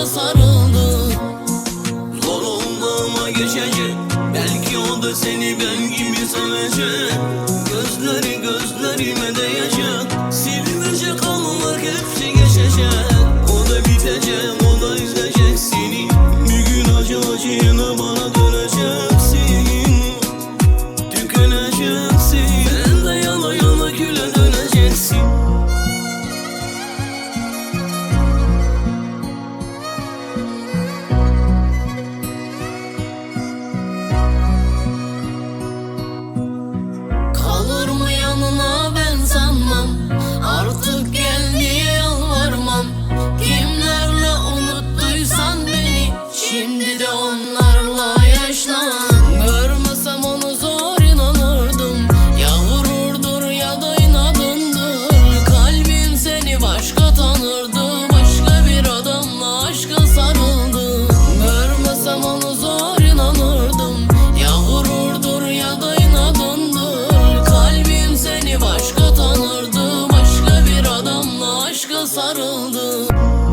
Sana sarıldı. Zor oldu ama geçecek. Belki o da seni ben gibi sevecek. oldu.